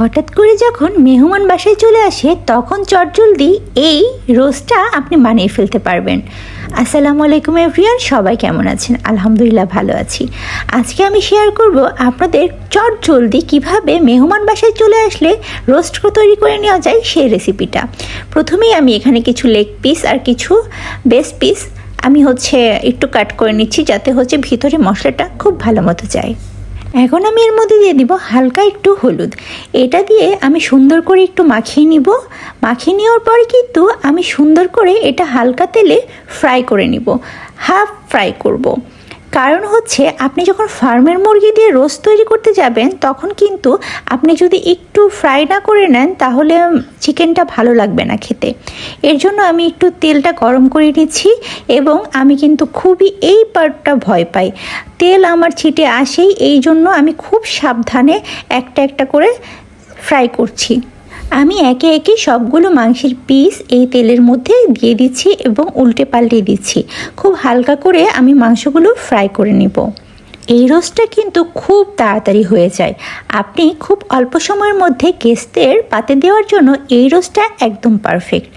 হঠাৎ করে যখন মেহমান বাসায় চলে আসে, তখন চটজলদি এই রোস্টটা আপনি বানিয়ে ফেলতে পারবেন। আসসালামু আলাইকুম এভরিয়ান সবাই কেমন আছেন? আলহামদুলিল্লাহ ভালো আছি। আজকে আমি শেয়ার করব আপনাদের চটজলদি কীভাবে মেহমান বাসায় চলে আসলে রোস্ট তৈরি করে নেওয়া যায় সেই রেসিপিটা। প্রথমেই আমি এখানে কিছু লেগ পিস আর কিছু বেস পিস আমি হচ্ছে একটু কাট করে নিচ্ছি, যাতে হচ্ছে ভিতরে মশলাটা খুব ভালো মতো যায়। এখন আমি এর মধ্যে দিয়ে দিব হালকা একটু হলুদ। এটা দিয়ে আমি সুন্দর করে একটু মাখিয়ে নিব। মাখিয়ে নেওয়ার পরে কিন্তু আমি সুন্দর করে এটা হালকা তেলে ফ্রাই করে নিব। হাফ ফ্রাই করব। কারণ হচ্ছে আপনি যখন ফার্মের মুরগি দিয়ে রোস্ট তৈরি করতে যাবেন, তখন কিন্তু আপনি যদি একটু ফ্রাই না করে নেন, তাহলে চিকেনটা ভালো লাগবে না খেতে। এর জন্য আমি একটু তেলটা গরম করে নিচ্ছি এবং আমি কিন্তু খুবই এই পার্টটা ভয় পাই। তেল আমার ছিটে আসেই, এই জন্য আমি খুব সাবধানে একটা একটা করে ফ্রাই করছি। আমি একে একে সবগুলো মাংসের পিস এই তেলের মধ্যে দিয়ে দিচ্ছি এবং উল্টে পাল্টে দিচ্ছি। খুব হালকা করে আমি মাংসগুলো ফ্রাই করে নিব। এই রোস্টটা কিন্তু খুব তাড়াতাড়ি হয়ে যায়। আপনি খুব অল্প সময়ের মধ্যে গেস্টদের পাতে দেওয়ার জন্য এই রোস্টটা একদম পারফেক্ট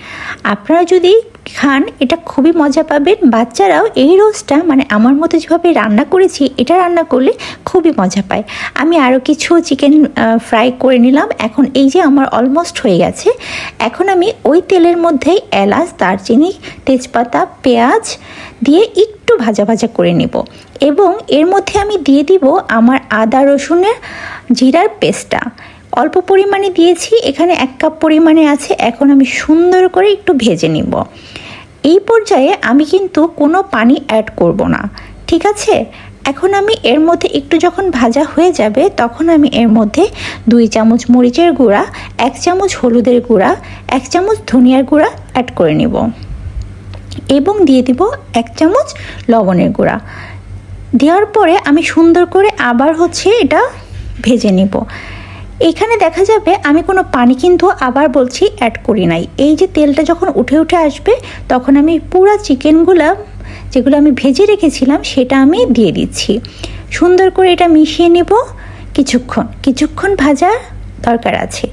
আপনারা যদি খান, এটা খুবই মজা পাবেন। বাচ্চারাও এই রোস্টটা মানে আমার মতো যেভাবে রান্না করেছি, এটা রান্না করলে খুবই মজা পায়। আমি আরও কিছু চিকেন ফ্রাই করে নিলাম। এখন এই যে আমার অলমোস্ট হয়ে গেছে, এখন আমি ওই তেলের মধ্যেই এলাচ, দারচিনি, তেজপাতা, পেঁয়াজ দিয়ে একটু ভাজা ভাজা করে নেব। এবং এর মধ্যে আমি দিয়ে দিব আমার আদা রসুনের জিরার পেস্টটা। অল্প পরিমাণে দিয়েছি, এখানে এক কাপ পরিমাণে আছে, এখন আমি সুন্দর করে একটু ভেজে নিব। এই পর্যায়ে আমি কিন্তু কোনো পানি অ্যাড করব না, ঠিক আছে? এখন আমি এর মধ্যে একটু যখন ভাজা হয়ে যাবে, তখন আমি এর মধ্যে দুই চামচ মরিচের গুঁড়া, এক চামচ হলুদের গুঁড়া, এক চামচ ধনিয়ার গুঁড়া অ্যাড করে নেব। এবং দিয়ে দিব এক চামচ লবণের গুঁড়া। দেওয়ার পরে আমি সুন্দর করে আবার হচ্ছে এটা ভেজে নিব। এখানে দেখা যাবে আমি কোনো পানি কিন্তু আবার বলছি অ্যাড করি নাই। এই যে তেলটা যখন উঠে উঠে আসবে, তখন আমি পুরো চিকেনগুলো যেগুলো আমি ভেজে রেখেছিলাম, সেটা আমি দিয়ে দিচ্ছি। সুন্দর করে এটা মিশিয়ে নেব। কিছুক্ষণ কিছুক্ষণ ভাজার দরকার আছে।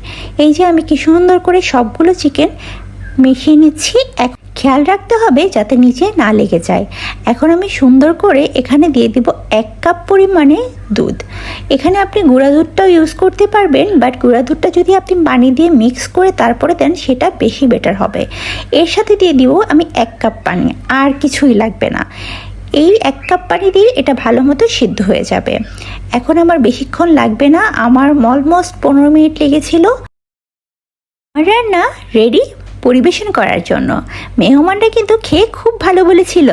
এই যে আমি কি সুন্দর করে সবগুলো চিকেন মিশিয়ে নিচ্ছি, এক খেয়াল রাখতে হবে যাতে নিচে না লেগে যায়। এখন আমি সুন্দর করে এখানে দিয়ে দিব এক কাপ পরিমাণে দুধ। এখানে আপনি গুঁড়া দুধটাও ইউজ করতে পারবেন বাট গুঁড়া দুধটা যদি আপনি পানি দিয়ে মিক্স করে তারপরে দেন, সেটা বেশি বেটার হবে। এর সাথে দিয়ে দিব আমি এক কাপ পানি, আর কিছুই লাগবে না। এই এক কাপ পানি দিয়ে এটা ভালো মতো সিদ্ধ হয়ে যাবে। এখন আমার বেশিক্ষণ লাগবে না, আমার অলমোস্ট পনেরো মিনিট লেগেছিল। রান্না রেডি পরিবেশন করার জন্য। মেহমানরা কিন্তু খেয়ে খুব ভালো বলেছিল।